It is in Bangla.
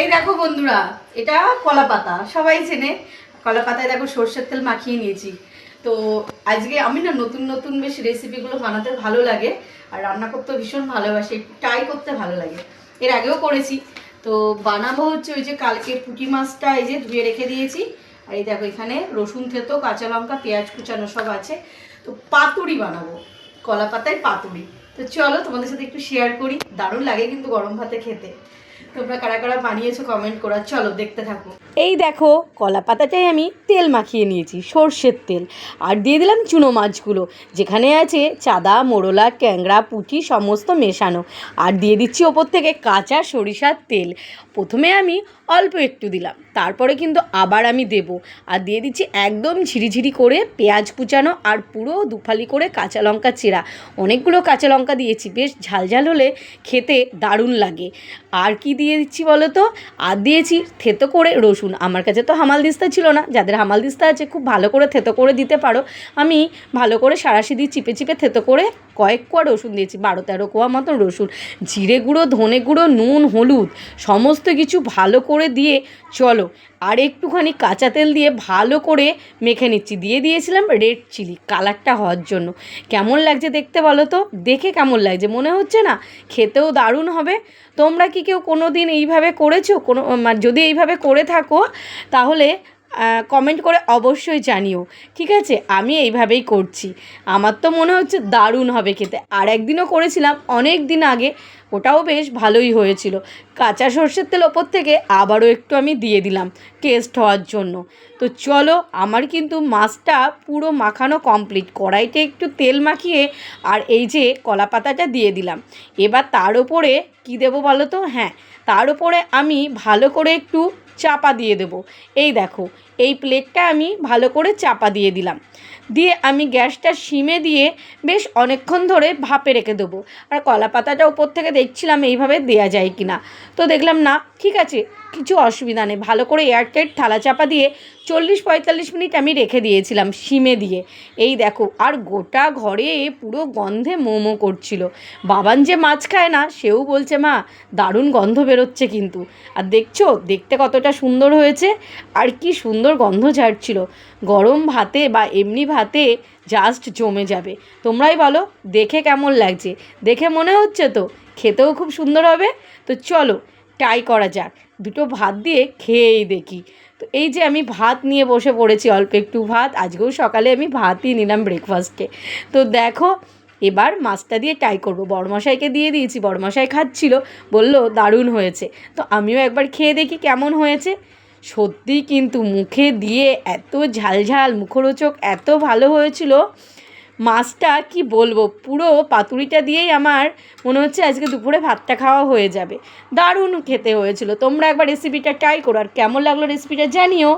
এই দেখো বন্ধুরা, এটা কলা পাতা। সবাই চেনে। কলা পাতায় দেখো সর্ষের তেল মাখিয়ে নিয়েছি। তো আজকে আমি না নতুন নতুন বেশ রেসিপিগুলো বানাতে ভালো লাগে আর রান্না করতে ভীষণ ভালোবাসি ট্রাই করতে ভালো লাগে। এর আগেও করেছি। তো বানাবো হচ্ছে ওই যে কালকে পুঁটি মাছটা এই যে ধুয়ে রেখে দিয়েছি। আর এই দেখো এখানে রসুন, থেতো, কাঁচা লঙ্কা, পেঁয়াজ কুচানো সব আছে। তো পাতুড়ি বানাবো। কলা পাতায় পাতুরি তো চলো তোমাদের সাথে একটু শেয়ার করি। দারুণ লাগে কিন্তু গরম ভাতে খেতে। তোমরা কারা কারা বানিয়েছো কমেন্ট করা। চলো, দেখতে থাকো। এই দেখো, কলা পাতাটাই আমি তেল মাখিয়ে নিয়েছি, সর্ষের তেল। আর দিয়ে দিলাম চুনো মাছগুলো, যেখানে আছে চাদা মোড়লা ট্যাংরা, পুঁটি, সমস্ত মেশানো। আর দিয়ে দিচ্ছি ওপর থেকে কাঁচা সরিষার তেল। প্রথমে আমি অল্প একটু দিলাম। তারপরে কিন্তু আবার আমি দেব। আর দিয়ে দিচ্ছি একদম ঝিরিঝিরি করে পেঁয়াজ কুচানো আর পুরো দুফালি করে কাঁচা লঙ্কা চেরা। অনেকগুলো কাঁচা লঙ্কা দিয়েছি, বেশ ঝালঝাল হলে খেতে দারুণ লাগে। আর কি দিয়ে দিচ্ছি বলো তো? আর দিয়েছি থেতো করে রসুন। আমার কাছে তো হামাল দিস্তা ছিল না। যাদের হামাল দিস্তা আছে, খুব ভালো করে থেতো করে দিতে পারো। আমি ভালো করে সারাশি দিয়ে চিপে চিপে থেতো করে কয়েক কোয়া রসুন দিয়েছি, বারো তেরো কোয়া মতন রসুন। জিরে গুঁড়ো, ধনে গুঁড়ো, নুন, হলুদ, সমস্ত কিছু ভালো করে দিয়ে চলো। আর একটুখানি কাঁচা তেল দিয়ে ভালো করে মেখে নিচ্ছি। দিয়ে দিয়েছিলাম রেড চিলি কালারটা হওয়ার জন্য। কেমন লাগছে দেখতে বলো তো? দেখে কেমন লাগছে? মনে হচ্ছে না? খেতেও দারুণ হবে। তোমরা কি কেউ কোনো দিন এইভাবে করেছ? কোনো মানে যদি এইভাবে করে থাকো, তাহলে কমেন্ট করে অবশ্যই জানিও। ঠিক আছে? আমি এইভাবেই করছি। আমার তো মনে হচ্ছে দারুণ হবে খেতে। আর একদিনও করেছিলাম অনেক দিন আগে, ওটাও বেশ ভালোই হয়েছিল। কাঁচা সর্ষের তেল ওপর থেকে আবারও একটু আমি দিয়ে দিলাম টেস্ট হওয়ার জন্য। তো চলো, আমার কিন্তু মাছটা পুরো মাখানো কমপ্লিট কড়াইতে একটু তেল মাখিয়ে আর এই যে কলা পাতাটা দিয়ে দিলাম। এবার তার উপরে কী দেবো বলো তো? হ্যাঁ তার উপরে আমি ভালো করে একটু চাপা দিয়ে দেব। এই দেখো, এই প্লেটটা আমি ভালো করে চাপা দিয়ে দিলাম। দিয়ে আমি গ্যাসটা সিমে দিয়ে বেশ অনেকক্ষণ ধরে ভাপে রেখে দেবো। আর কলা পাতাটা উপর থেকে দেখছিলাম এইভাবে দেয়া যায় কি না তো দেখলাম, না, ঠিক আছে কিছু অসুবিধা নেই। ভালো করে এয়ারটাইট থালা চাপা দিয়ে চল্লিশ পঁয়তাল্লিশ মিনিট আমি রেখে দিয়েছিলাম সিমে দিয়ে। এই দেখো, আর গোটা ঘরে পুরো গন্ধে মোমো করছিল। বাবান যে মাছ খায় না, সেও বলছে, মা, দারুণ গন্ধ বেরোচ্ছে কিন্তু। আর দেখছ, দেখতে কতটা সুন্দর হয়েছে, আর কি সুন্দর গন্ধ ছাড়ছিল গরম ভাতে বা এমনি ভাতে জাস্ট জমে যাবে। তোমরাই বলো, দেখে কেমন লাগছে? দেখে মনে হচ্ছে তো? খেতেও খুব সুন্দর হবে? তো চলো ট্রাই করা যাক। দুটো ভাত দিয়ে খেয়েই দেখি। তো এই যে আমি ভাত নিয়ে বসে পড়েছি, অল্প একটু ভাত, আজকেও সকালে আমি ভাতই নিলাম ব্রেকফাস্টে তো দেখো, এবার মাছটা দিয়ে ট্রাই করব। বড়মশাইকে দিয়ে দিয়েছি, বড়মশাই খাচ্ছিল, বলল, দারুণ হয়েছে। তো আমিও একবার খেয়ে দেখি কেমন হয়েছে। সত্যি কিন্তু মুখে দিয়ে এত ঝালঝাল মুখরোচক এত ভালো হয়েছিল মাছটা কি বলব? পুরো পাতুড়িটা দিয়েই আমার মনে হচ্ছে আজকে দুপুরে ভাতটা খাওয়া হয়ে যাবে। দারুণ খেতে হয়েছিল। তোমরা একবার রেসিপিটা ট্রাই করো আর কেমন লাগল রেসিপিটা জানিও।